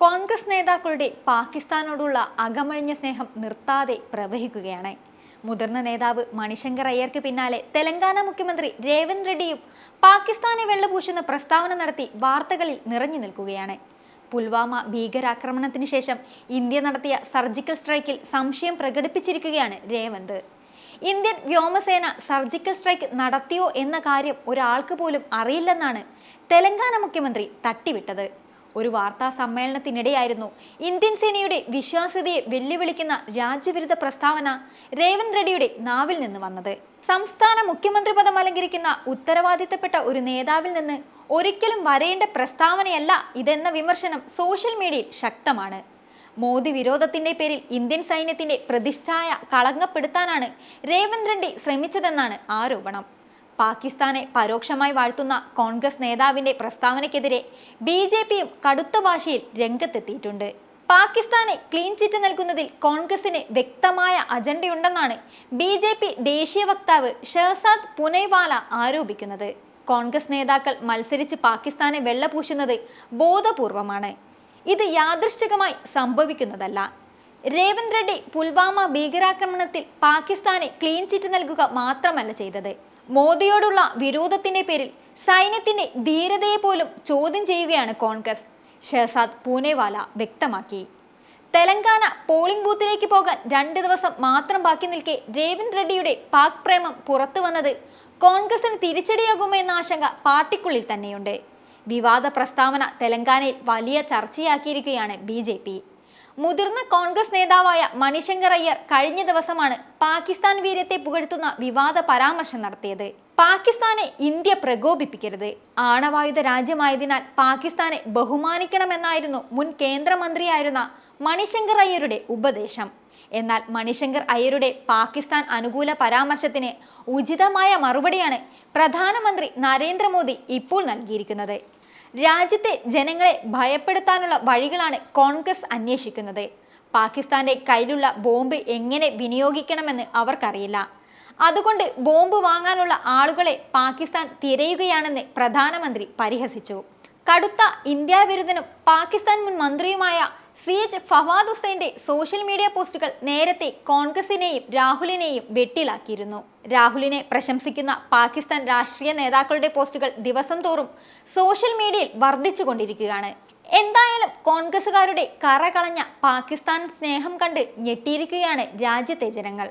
കോൺഗ്രസ് നേതാക്കളുടെ പാകിസ്ഥാനോടുള്ള അകമഴിഞ്ഞ സ്നേഹം നിർത്താതെ പ്രവഹിക്കുകയാണ്. മുതിർന്ന നേതാവ് മണിശങ്കർ അയ്യർക്ക് പിന്നാലെ തെലങ്കാന മുഖ്യമന്ത്രി രേവന്ത് റെഡ്ഡിയും പാകിസ്ഥാനെ വെള്ളപൂശുന്ന പ്രസ്താവന നടത്തി വാർത്തകളിൽ നിറഞ്ഞു നിൽക്കുകയാണ്. പുൽവാമ ഭീകരാക്രമണത്തിന് ശേഷം ഇന്ത്യ നടത്തിയ സർജിക്കൽ സ്ട്രൈക്കിൽ സംശയം പ്രകടിപ്പിച്ചിരിക്കുകയാണ് രേവന്ത്. ഇന്ത്യൻ വ്യോമസേന സർജിക്കൽ സ്ട്രൈക്ക് നടത്തിയോ എന്ന കാര്യം ഒരാൾക്ക് പോലും അറിയില്ലെന്നാണ് തെലങ്കാന മുഖ്യമന്ത്രി തട്ടിവിട്ടത്. ഒരു വാർത്താ സമ്മേളനത്തിനിടെയായിരുന്നു. ഇന്ത്യൻ സേനയുടെ വിശ്വാസ്യതയെ വെല്ലുവിളിക്കുന്ന രാജ്യവിരുദ്ധ പ്രസ്താവന രേവന്ത് റെഡ്ഡിയുടെ നാവിൽ നിന്ന് വന്നത്. സംസ്ഥാന മുഖ്യമന്ത്രി പദം അലങ്കരിക്കുന്ന ഉത്തരവാദിത്തപ്പെട്ട ഒരു നേതാവിൽ നിന്ന് ഒരിക്കലും വരേണ്ട പ്രസ്താവനയല്ല ഇതെന്ന വിമർശനം സോഷ്യൽ മീഡിയയിൽ ശക്തമാണ്. മോദി വിരോധത്തിന്റെ പേരിൽ ഇന്ത്യൻ സൈന്യത്തിന്റെ പ്രതിഷ്ഠായ കളങ്കപ്പെടുത്താനാണ് രേവന്ത് റെഡ്ഡി ശ്രമിച്ചതെന്നാണ് ആരോപണം. പാകിസ്ഥാനെ പരോക്ഷമായി വാഴ്ത്തുന്ന കോൺഗ്രസ് നേതാവിന്റെ പ്രസ്താവനയ്ക്കെതിരെ ബി ജെ പിയും കടുത്ത ഭാഷയിൽ രംഗത്തെത്തിയിട്ടുണ്ട്. പാകിസ്ഥാനെ ക്ലീൻ ചിറ്റ് നൽകുന്നതിൽ കോൺഗ്രസിന് വ്യക്തമായ അജണ്ടയുണ്ടെന്നാണ് ബി ജെ പി ദേശീയ വക്താവ് ഷെഹസാദ് പുനൈവാല ആരോപിക്കുന്നത്. കോൺഗ്രസ് നേതാക്കൾ മത്സരിച്ച് പാകിസ്ഥാനെ വെള്ളപൂശുന്നത് ബോധപൂർവമാണ്. ഇത് യാദൃശ്ചികമായി സംഭവിക്കുന്നതല്ല. രേവന്ത് റെഡ്ഡി പുൽവാമ ഭീകരാക്രമണത്തിൽ പാകിസ്ഥാനെ ക്ലീൻ ചിറ്റ് നൽകുക മാത്രമല്ല ചെയ്തത്. മോദിയോടുള്ള വിരോധത്തിന്റെ പേരിൽ സൈന്യത്തിന്റെ ധീരതയെ പോലും ചോദ്യം ചെയ്യുകയാണ് കോൺഗ്രസ്. ഷെഹസാദ് പൂനെവാല വ്യക്തമാക്കി. തെലങ്കാന പോളിംഗ് ബൂത്തിലേക്ക് പോകാൻ രണ്ട് ദിവസം മാത്രം ബാക്കി നിൽക്കെ രേവന്ത് റെഡ്ഡിയുടെ പാക് പ്രേമം പുറത്തു വന്നത് കോൺഗ്രസിന് തിരിച്ചടിയാകുമെന്ന ആശങ്ക പാർട്ടിക്കുള്ളിൽ തന്നെയുണ്ട്. വിവാദ പ്രസ്താവന തെലങ്കാനയിൽ വലിയ ചർച്ചയാക്കിയിരിക്കുകയാണ് ബി മുതിർന്ന കോൺഗ്രസ് നേതാവായ മണിശങ്കർ അയ്യർ കഴിഞ്ഞ ദിവസമാണ് പാകിസ്ഥാൻ വീര്യത്തെ പുകഴ്ത്തുന്ന വിവാദ പരാമർശം നടത്തിയത്. പാകിസ്ഥാനെ ഇന്ത്യ പ്രകോപിപ്പിക്കരുത്. ആണവായുധ രാജ്യമായതിനാൽ പാകിസ്ഥാനെ ബഹുമാനിക്കണമെന്നായിരുന്നു മുൻ കേന്ദ്രമന്ത്രിയായിരുന്ന മണിശങ്കർ അയ്യരുടെ ഉപദേശം. എന്നാൽ മണിശങ്കർ അയ്യരുടെ പാകിസ്ഥാൻ അനുകൂല പരാമർശത്തിന് ഉചിതമായ മറുപടിയാണ് പ്രധാനമന്ത്രി നരേന്ദ്രമോദി ഇപ്പോൾ നൽകിയിരിക്കുന്നത്. രാജ്യത്തെ ജനങ്ങളെ ഭയപ്പെടുത്താനുള്ള വഴികളാണ് കോൺഗ്രസ് അന്വേഷിക്കുന്നത്. പാകിസ്ഥാന്റെ കയ്യിലുള്ള ബോംബ് എങ്ങനെ വിനിയോഗിക്കണമെന്ന് അവർക്കറിയില്ല. അതുകൊണ്ട് ബോംബ് വാങ്ങാനുള്ള ആളുകളെ പാകിസ്ഥാൻ തിരയുകയാണെന്ന് പ്രധാനമന്ത്രി പരിഹസിച്ചു. കടുത്ത ഇന്ത്യാ വിരുദ്ധനും പാകിസ്ഥാൻ മുൻ മന്ത്രിയുമായ സി എച്ച് ഫവാദ് ഹുസൈന്റെ സോഷ്യൽ മീഡിയ പോസ്റ്റുകൾ നേരത്തെ കോൺഗ്രസിനെയും രാഹുലിനെയും വെട്ടിലാക്കിയിരുന്നു. രാഹുലിനെ പ്രശംസിക്കുന്ന പാകിസ്ഥാൻ രാഷ്ട്രീയ നേതാക്കളുടെ പോസ്റ്റുകൾ ദിവസം തോറും സോഷ്യൽ മീഡിയയിൽ വർദ്ധിച്ചുകൊണ്ടിരിക്കുകയാണ്. എന്തായാലും കോൺഗ്രസുകാരുടെ കറകളഞ്ഞ പാകിസ്ഥാൻ സ്നേഹം കണ്ട് ഞെട്ടിയിരിക്കുകയാണ് രാജ്യത്തെ ജനങ്ങൾ.